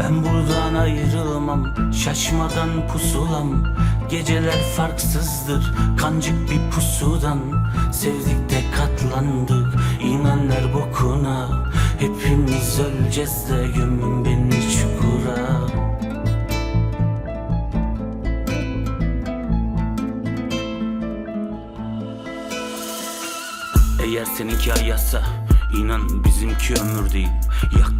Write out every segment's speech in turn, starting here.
Ben buradan ayrılmam Şaşmadan pusulam. Geceler farksızdır Kancık bir pusudan. Sevdik de katlandık İnanlar bokuna. Hepimiz öleceğiz de Gömün beni çukura. Eğer seninki ayasa inan bizimki ömür değil. Yaktık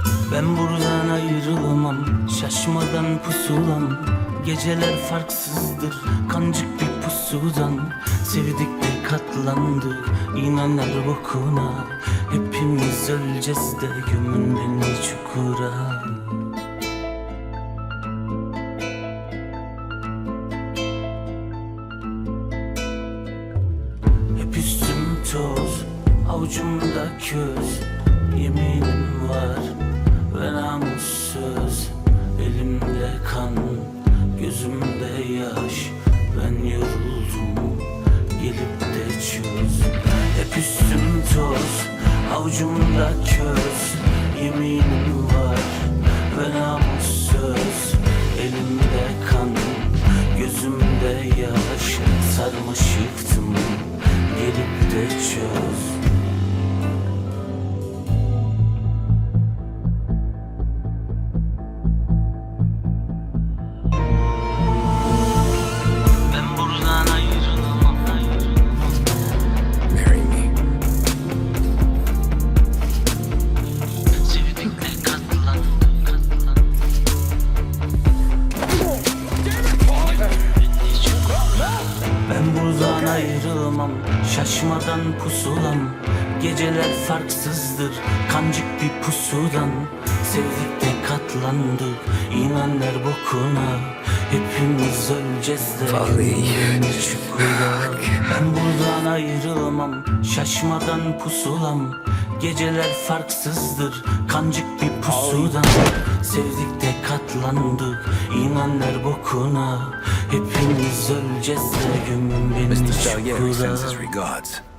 Ben buradan ayrılamam Şaşmadan pusulam. Geceler farksızdır Kancık bir pusudan. Sevdik de katlandık İnanlar bokuna Hepimiz öleceğiz de Gömün beni çukura. Hep üstüm toz, avucumda köz Yeminim var toz, avucumda köz. Yeminim var ve namussuz Elimde kan, gözümde yaş. Sarmaşıktım, gelip ayrılmam Şaşmadan pusulam. Geceler farksızdır Kancık bir pusudan. Sevdik de katlandık İnanlar bokuna. Hepimiz öleceğiz de çukura. Ben buradan ayrılmam Şaşmadan pusulam. Geceler farksızdır Kancık bir pusudan. Sevdik de katlandık İnanlar bokuna Hepimiz öleceğiz de gömün beni Mr. Çukura sends his regards.